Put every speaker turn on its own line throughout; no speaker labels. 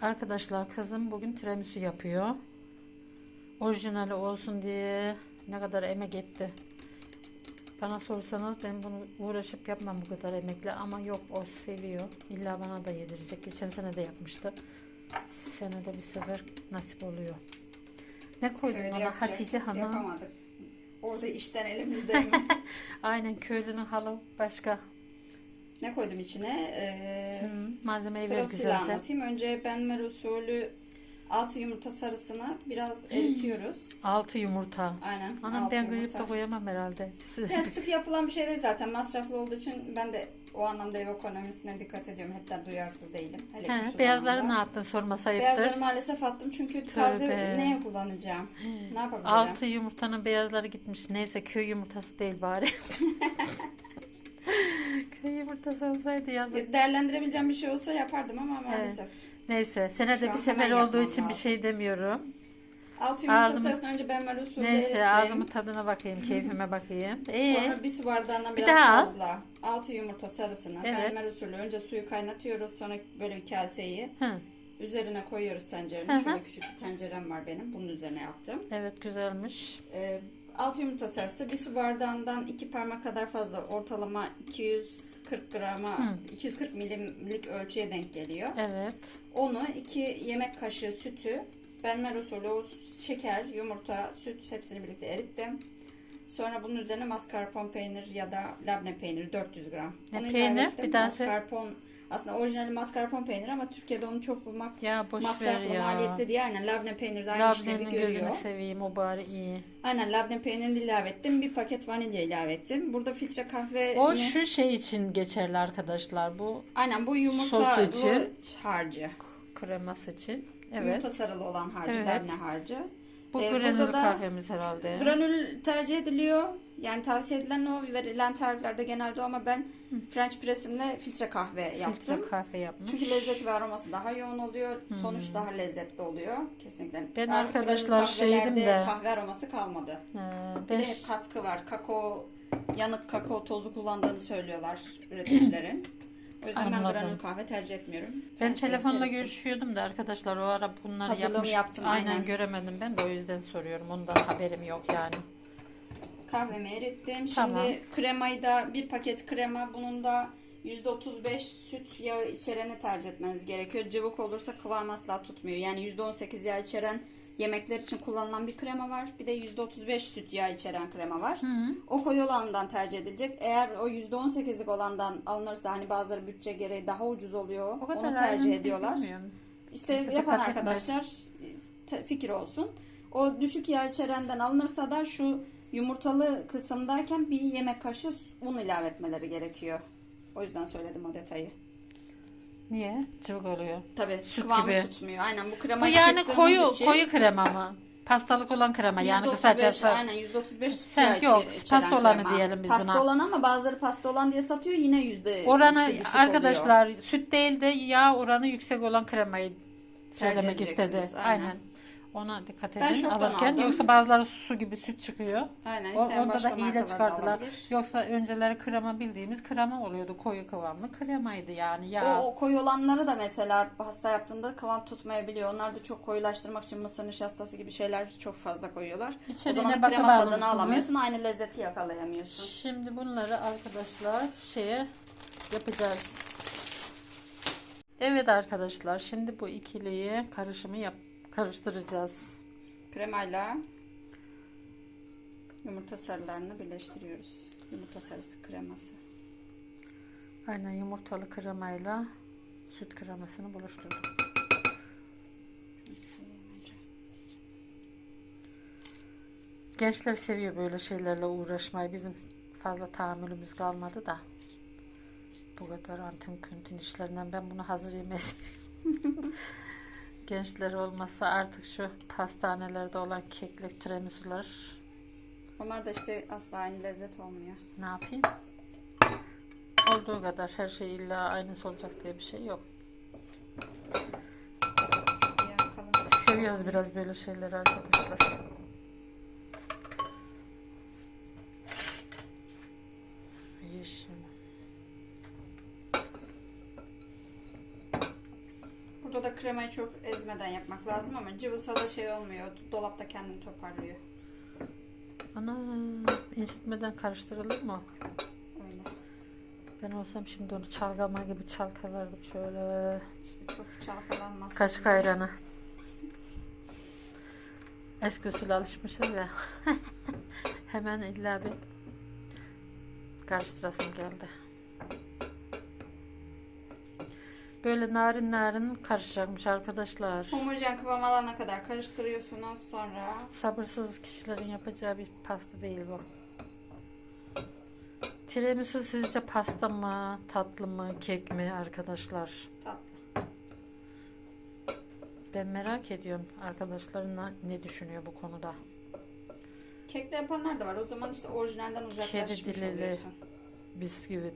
Arkadaşlar kızım bugün tiramisu yapıyor. Orijinali olsun diye ne kadar emek etti. Bana sorsanız ben bunu uğraşıp yapmam bu kadar emekle ama yok o seviyor. İlla bana da yedirecek. Geçen sene de yapmıştı. Senede bir sefer nasip oluyor. Ne koydun
Köyde
ona
yapacak,
Hatice Hanım?
Yapamadık. Orada işten elimizde mi?
Aynen köylünün halı başka.
Ne koydum içine? Ee,
Hı, malzemeyi ver
sırasıyla
güzelce.
anlatayım. Önce benmer usulü altı yumurta sarısını biraz eritiyoruz.
Altı yumurta.
Aynen.
Anam
altı
ben
yumurta.
da koyamam herhalde.
Ya sık yapılan bir şey değil zaten. Masraflı olduğu için ben de o anlamda ev ekonomisine dikkat ediyorum. Hepten duyarsız değilim. Hele
He,
şu
beyazları
zamanda.
ne yaptın sormasaydı.
Beyazları maalesef attım çünkü taze
Tövbe.
neye kullanacağım? Ne yapabilirim?
Altı yumurtanın beyazları gitmiş. Neyse köy yumurtası değil bari. köy yumurtası olsaydı yazık.
Değerlendirebileceğim bir şey olsa yapardım ama maalesef.
Neyse senede
Şu
bir
an
sefer
hemen
olduğu
yapmam
için bir
lazım.
şey demiyorum.
Altı yumurta
Ağzımı-
sarısını önce benmer usulü
Neyse
erittim.
ağzımın tadına bakayım, keyfime bakayım. İyi.
Sonra bir su bardağından
Bir
biraz
daha al.
fazla. Altı yumurta sarısını
Evet.
benmer usulü önce suyu kaynatıyoruz. Sonra böyle bir kaseyi
Hı,
üzerine koyuyoruz
Hı
tencerenin.
hı.
Şöyle küçük bir tencerem var benim. Bunun üzerine yaptım.
evet güzelmiş.
Ee, altı yumurta sarısı bir su bardağından iki parmak kadar fazla ortalama 240 grama
Hı.
240 milimlik ölçüye denk geliyor.
Evet.
Onu iki yemek kaşığı sütü benmer usulü şeker, yumurta, süt hepsini birlikte erittim. Sonra bunun üzerine mascarpone peynir ya da labne peyniri 400 gram.
Ne
Onu
peynir? Bir daha
mascarpone aslında orijinali mascarpone peyniri ama Türkiye'de onu çok bulmak
Ya boş
masraflı,
ya.
maliyetli diye aynen labne peynir de aynı işlevi görüyor.
gözünü seveyim o bari iyi.
Aynen labne peynirini ilave ettim. Bir paket vanilya ilave ettim. Burada filtre kahve
O şu şey için geçerli arkadaşlar. Bu
Aynen bu yumurtalı
için.
harcı.
kreması için. Evet.
Yumurta sarılı olan harcı,
Evet.
labne harcı.
Bu
Ee,
granül
burada da
kahvemiz herhalde.
Granül tercih ediliyor. Yani tavsiye edilen o verilen tariflerde genelde o ama ben French pressimle filtre kahve yaptım.
Filtre kahve yapmış.
Çünkü lezzeti ve aroması daha yoğun oluyor. Sonuç daha lezzetli oluyor. Kesinlikle.
Ben
Artık
arkadaşlar
granül
şeydim
kahvelerde
de-
kahve aroması kalmadı.
Ee,
Bir
ben
de hep katkı var. Kakao, yanık kakao tozu kullandığını söylüyorlar üreticilerin. O yüzden ben
Anladım.
granül kahve tercih etmiyorum.
ben
French
telefonla
press'le
görüşüyordum da arkadaşlar o ara bunları
Hazırlığımı
yapmış.
yaptım,
aynen.
aynen. göremedim
göremedim ben de o yüzden soruyorum. Ondan haberim yok yani.
Kahvemi erittim. Şimdi
Tamam.
kremayı da bir paket krema bunun da %35 süt yağı içereni tercih etmeniz gerekiyor. Cıvık olursa kıvam asla tutmuyor. Yani %18 yağ içeren yemekler için kullanılan bir krema var. Bir de %35 süt yağı içeren krema var. O koyu olandan tercih edilecek. Eğer o %18'lik olandan alınırsa hani bazıları bütçe gereği daha ucuz oluyor.
O kadar
Onu tercih ediyorlar.
bilmiyorum.
İşte
Kimse
yapan
dikkat etmez.
arkadaşlar te- fikir olsun. O düşük yağ içerenden alınırsa da şu yumurtalı kısımdayken bir yemek kaşığı un ilave etmeleri gerekiyor. O yüzden söyledim o detayı.
Niye? Cıvık oluyor.
Tabii
Süt
kıvamı
gibi.
tutmuyor. Aynen bu
Bu
kremayı
yani koyu
için
koyu krema mı? Pastalık olan krema yani
%35
kısacası.
Aynen %35 süt
yok, pasta olanı
krema.
diyelim biz
pasta
buna.
olan ama bazıları pasta olan diye satıyor yine yüzde
Oranı
düşük
arkadaşlar süt değil de yağ oranı yüksek olan kremayı söylemek istedi. Aynen.
aynen.
Ona dikkat
Ben
edin
şoktan
alırken.
aldım.
Yoksa bazıları su gibi süt çıkıyor.
Aynen
O,
isteyen
onda
başka
da hile
da
çıkardılar.
alabilir.
Yoksa önceleri krema bildiğimiz krema oluyordu. Koyu kıvamlı kremaydı yani. Yağ.
O, o koyu olanları da mesela pasta yaptığında kıvam tutmayabiliyor. Onlar da çok koyulaştırmak için mısır nişastası gibi şeyler çok fazla koyuyorlar.
İçeriğine
o zaman
bakıp
krema tadını alamıyorsun. Aynı lezzeti yakalayamıyorsun.
Şimdi bunları arkadaşlar şeye yapacağız. Evet arkadaşlar şimdi bu ikiliyi karışımı yap karıştıracağız.
Kremayla yumurta sarılarını birleştiriyoruz. Yumurta sarısı kreması.
Aynen yumurtalı kremayla süt kremasını buluşturdum. Gençler seviyor böyle şeylerle uğraşmayı. Bizim fazla tahammülümüz kalmadı da. Bu kadar antin kuntin işlerinden ben bunu hazır yemeyi. Gençler olmasa artık şu pastanelerde olan keklik tiramisular
Onlar da işte asla aynı lezzet olmuyor.
ne yapayım? Olduğu kadar her şey illa aynısı olacak diye bir şey yok.
Saçı-
Seviyoruz biraz böyle şeyleri arkadaşlar.
Kremayı çok ezmeden yapmak lazım ama cıvısa da şey olmuyor. Dolapta kendini toparlıyor.
Ana incitmeden karıştırılır mı?
Öyle.
Ben olsam şimdi onu çalgama gibi çalkalardım şöyle.
İşte çok çalkalanmaz.
Kaşık ayranı. Eski usul alışmışız ya. Hemen illa bir karıştırasım geldi. Böyle narin narin karışacakmış arkadaşlar.
Homojen kıvam alana kadar karıştırıyorsunuz. Sonra
Sabırsız kişilerin yapacağı bir pasta değil bu. Tiramisu sizce pasta mı, tatlı mı, kek mi arkadaşlar?
tatlı.
Ben merak ediyorum arkadaşların ne- düşünüyor bu konuda.
Kekle yapanlar da var. O zaman işte orijinalden uzaklaşmış
dilili.
oluyorsun.
Bisküvi.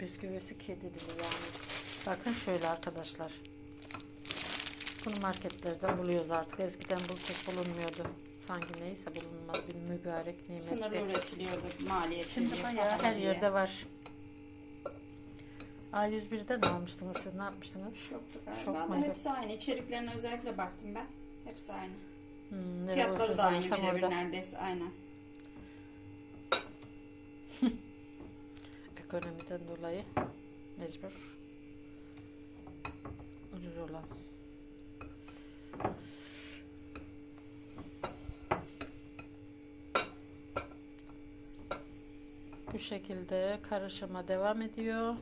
Bisküvisi kedi dili yani. Bakın şöyle arkadaşlar. Bunu marketlerden buluyoruz artık. Eskiden bu kek bulunmuyordu. Sanki neyse bulunmaz bir mübarek nimetti.
Sınırlı üretiliyordu maliyeti.
Şimdi bayağı her
diye.
yerde var. A101'den mi almıştınız siz? Ne yapmıştınız?
Şoktu
Şok
galiba da
muydu?
hepsi aynı. İçeriklerine özellikle baktım ben. Hepsi aynı.
Hmm,
Fiyatları da aynı birebir neredeyse aynı.
Ekonomiden dolayı mecbur. Ucuz olan. Bu şekilde karışıma devam ediyor.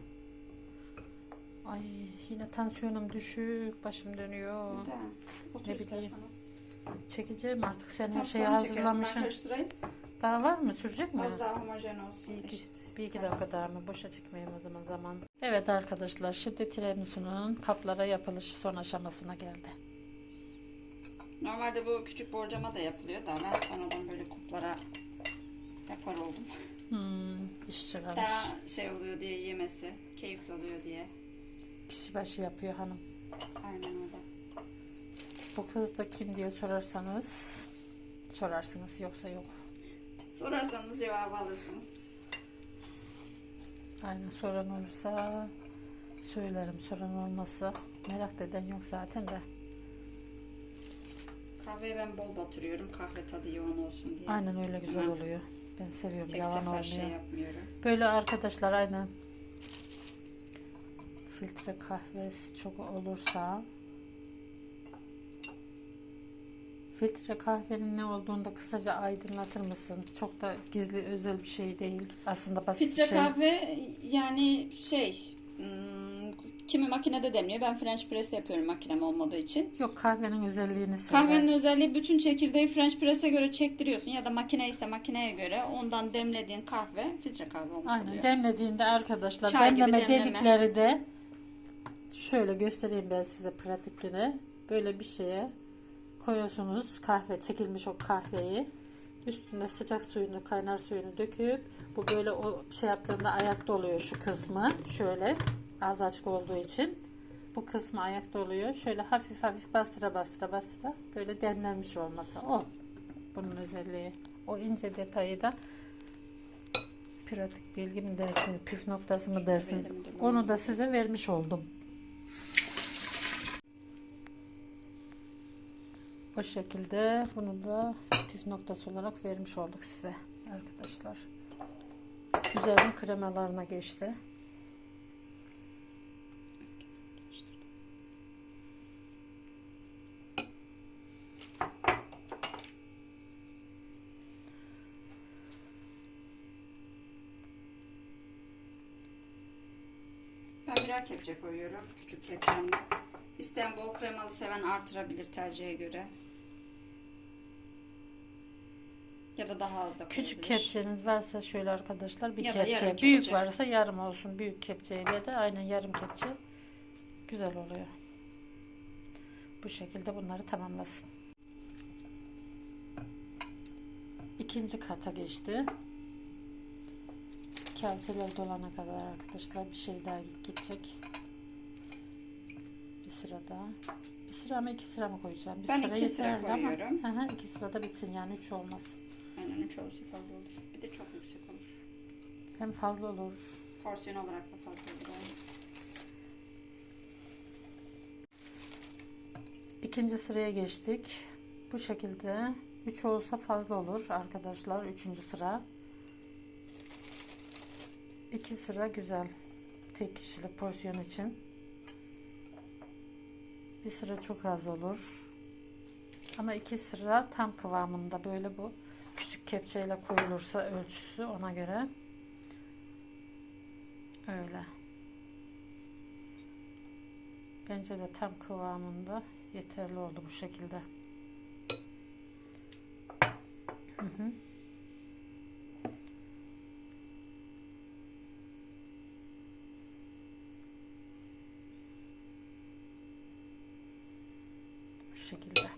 Ay yine tansiyonum düşük, başım dönüyor. Ne
isterseniz.
Çekeceğim artık sen her şeyi hazırlamışsın.
karıştırayım.
Daha var mı? Sürecek mi?
Az daha homojen olsun.
Bir iki,
eşit.
bir iki dakika daha mı? Boşa çıkmayayım o zaman zaman. Evet arkadaşlar şimdi tiramisu'nun kaplara yapılış son aşamasına geldi.
Normalde bu küçük borcama da yapılıyor da ben sonradan böyle kuplara yapar oldum.
Hmm, iş çıkarmış.
Daha şey oluyor diye yemesi, keyifli oluyor diye.
Kişi başı yapıyor hanım.
Aynen öyle.
Bu kız da kim diye sorarsanız sorarsınız yoksa yok.
Sorarsanız cevabı alırsınız.
Aynen soran olursa söylerim. Soran olmazsa merak eden yok zaten de.
Kahveyi ben bol batırıyorum. Kahve tadı yoğun olsun diye.
Aynen öyle güzel
Hı.
oluyor. Ben seviyorum.
Tek
Yalan
sefer
olmuyor.
şey yapmıyorum.
Böyle arkadaşlar aynen filtre kahvesi çok olursa filtre kahvenin ne olduğunu da kısaca aydınlatır mısın? Çok da gizli özel bir şey değil. Aslında basit
Filtre
bir şey.
kahve yani şey hmm, kimi makinede demliyor. Ben French press yapıyorum makinem olmadığı için.
Yok kahvenin özelliğini söyle.
Kahvenin özelliği bütün çekirdeği French press'e göre çektiriyorsun ya da makine ise makineye göre ondan demlediğin kahve filtre kahve olmuş
Aynen
oluyor.
demlediğinde arkadaşlar
Çay
demleme
demleme.
dedikleri de şöyle göstereyim ben size pratikini. Böyle bir şeye koyuyorsunuz kahve çekilmiş o kahveyi. Üstüne sıcak suyunu kaynar suyunu döküp bu böyle o şey yaptığında ayakta oluyor şu kısmı. Şöyle ağzı açık olduğu için bu kısmı ayakta oluyor. Şöyle hafif hafif bastıra bastıra bastıra böyle demlenmiş olması o. Bunun özelliği. O ince detayı da pratik bilgi mi dersiniz, püf noktası mı dersiniz? Onu da size vermiş oldum. O şekilde bunu da püf noktası olarak vermiş olduk size arkadaşlar. Üzerine kremalarına geçti.
Ben birer kepçe koyuyorum. Küçük kepçemle. İsteyen bol kremalı seven artırabilir tercihe göre. Ya da daha az da
Küçük
koyabilir.
kepçeniz varsa şöyle arkadaşlar bir
Ya da
kepçe.
yarım
Büyük
kepçe.
varsa yarım olsun. Büyük kepçeyle de aynen yarım kepçe güzel oluyor. Bu şekilde bunları tamamlasın. İkinci kata geçti. Kaseler dolana kadar arkadaşlar bir şey daha gidecek. Bir sıra daha. Bir sıra mı iki sıra mı koyacağım? Bir
Ben iki sıra
yeterli ama-
koyuyorum.
Hı hı, iki sırada bitsin yani üç olmaz.
Aynen üç olursa fazla olur. Bir de çok yüksek olur.
Hem fazla olur.
Porsiyon olarak da fazla olur. yani.
İkinci sıraya geçtik. Bu şekilde 3 olsa fazla olur arkadaşlar. Üçüncü sıra. 2 sıra güzel. Tek kişilik porsiyon için. Bir sıra çok az olur. Ama iki sıra tam kıvamında böyle bu küçük kepçeyle koyulursa ölçüsü ona göre. Öyle. Bence de tam kıvamında yeterli oldu bu şekilde. Hı hı. Şekilde.